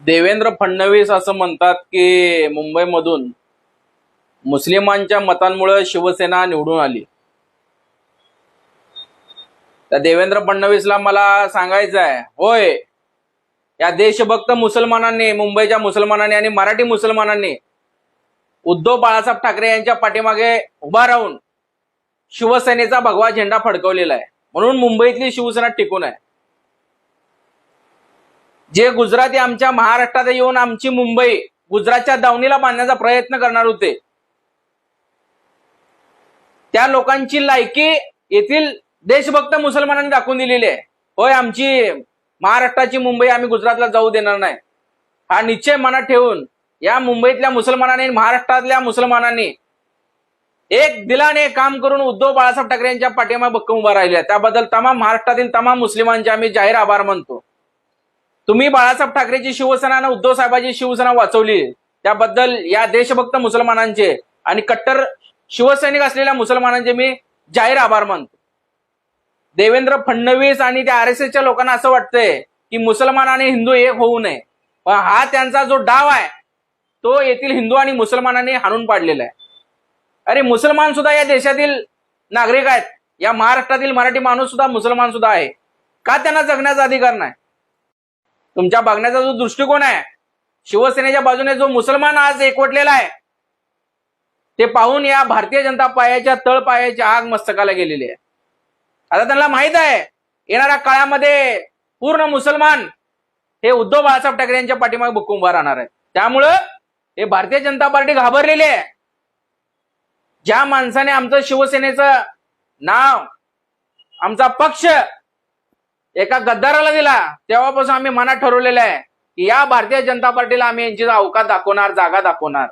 देवेंद्र फडणवीस असं म्हणतात की मुंबईमधून मुस्लिमांच्या मतांमुळे शिवसेना निवडून आली. तर देवेंद्र फडणवीसला मला सांगायचं आहे होय या देशभक्त मुसलमानांनी मुंबईच्या मुसलमानांनी आणि मराठी मुसलमानांनी उद्धव बाळासाहेब ठाकरे यांच्या पाठीमागे उभा राहून शिवसेनेचा भगवा झेंडा फडकवलेला आहे. म्हणून मुंबईतली शिवसेना टिकून आहे. जे गुजराती आमच्या महाराष्ट्रात येऊन आमची मुंबई गुजरातच्या दावणीला बांधण्याचा प्रयत्न करणार होते. त्या लोकांची लायकी येथील देशभक्त मुसलमानांनी दाखवून दिलेली आहे. होय आमची महाराष्ट्राची मुंबई आम्ही गुजरातला जाऊ देणार नाही. हा निश्चय मनात ठेवून या मुंबईतल्या मुसलमानांनी महाराष्ट्रातल्या मुसलमानांनी एक दिलाने काम करून उद्धव बाळासाहेब ठाकरे यांच्या पाठीमा भक्कम उभा राहिल्या. त्याबद्दल तमाम महाराष्ट्रातील तमाम मुस्लिमांचे आम्ही जाहीर आभार मानतो. तुम्ही बाळासाहेब ठाकरेची शिवसेना आणि उद्धव साहेबांची शिवसेना वाचवली. त्याबद्दल या देशभक्त मुसलमानांचे आणि कट्टर शिवसैनिक असलेल्या मुसलमानांचे मी जाहीर आभार मानतो. देवेंद्र फडणवीस आणि त्या आर एस एसच्या लोकांना असं वाटतंय की मुसलमान आणि हिंदू एक होऊ नये. पण हा त्यांचा जो डाव आहे तो येथील हिंदू आणि मुसलमानांनी हाणून पाडलेला आहे. अरे मुसलमान सुद्धा या देशातील नागरिक आहेत. या महाराष्ट्रातील मराठी माणूस सुद्धा मुसलमान सुद्धा आहे. का त्यांना जगण्याचा अधिकार नाही? तुमच्या बघण्याचा जो दृष्टिकोन आहे शिवसेनेच्या बाजूने जो मुसलमान आज एकवटलेला आहे ते पाहून या भारतीय जनता पायाच्या तळ आग मस्तकाला गेलेली आहे. आता त्यांना माहीत आहे येणाऱ्या काळामध्ये पूर्ण मुसलमान हे उद्धव बाळासाहेब ठाकरे यांच्या पाठीमागे बुक्क उभा राहणार आहे त्यामुळं हे भारतीय जनता पार्टी घाबरलेली आहे. ज्या माणसाने आमचं शिवसेनेचं नाव आमचा पक्ष एका गद्दाराला दिला. तेव्हापासून आम्ही मनात ठरवलेलं आहे की या भारतीय जनता पार्टीला आम्ही यांची अवकाश दाखवणार जागा दाखवणार.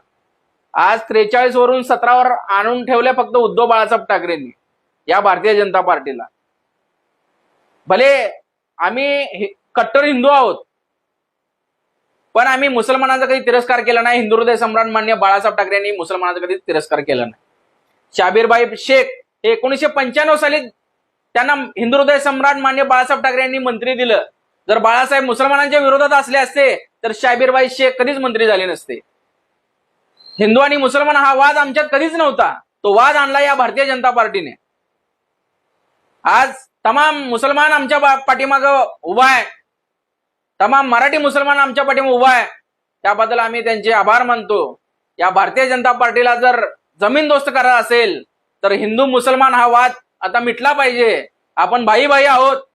आज त्रेचाळीस वरून सतरावर आणून ठेवले फक्त उद्धव बाळासाहेब ठाकरेंनी या भारतीय जनता पार्टीला. भले आम्ही कट्टर हिंदू आहोत पण आम्ही मुसलमानांचा कधी तिरस्कार केला नाही हिंदू हृदय सम्राट मान्य बाळासाहेब ठाकरे यांनी मुसलमानांचा कधी तिरस्कार केला नाही. शाबीरबाई शेख हे एकोणीसशे पंच्याण्णव साली त्यांना हिंदू हृदय सम्राट मान्य बाळासाहेब ठाकरे यांनी मंत्री दिलं. जर बाळासाहेब मुसलमानांच्या विरोधात असले असते तर शाबीरबाई शेख कधीच मंत्री झाले नसते. हिंदू आणि मुसलमान हा वाद आमच्यात कधीच नव्हता. तो वाद आणला या भारतीय जनता पार्टीने. आज तमाम मुसलमान आमच्या पाठीमाग पाठीमागं उभा आहे. तमाम मराठी मुसलमान आमच्या पाठीमाग उभा आहे. त्याबद्दल आम्ही त्यांचे आभार मानतो. या भारतीय जनता पार्टीला जर जमीन दोस्त करायला असेल तर हिंदू मुसलमान हा वाद आता मिटला पाहिजे. आपण भाई भाई आहोत.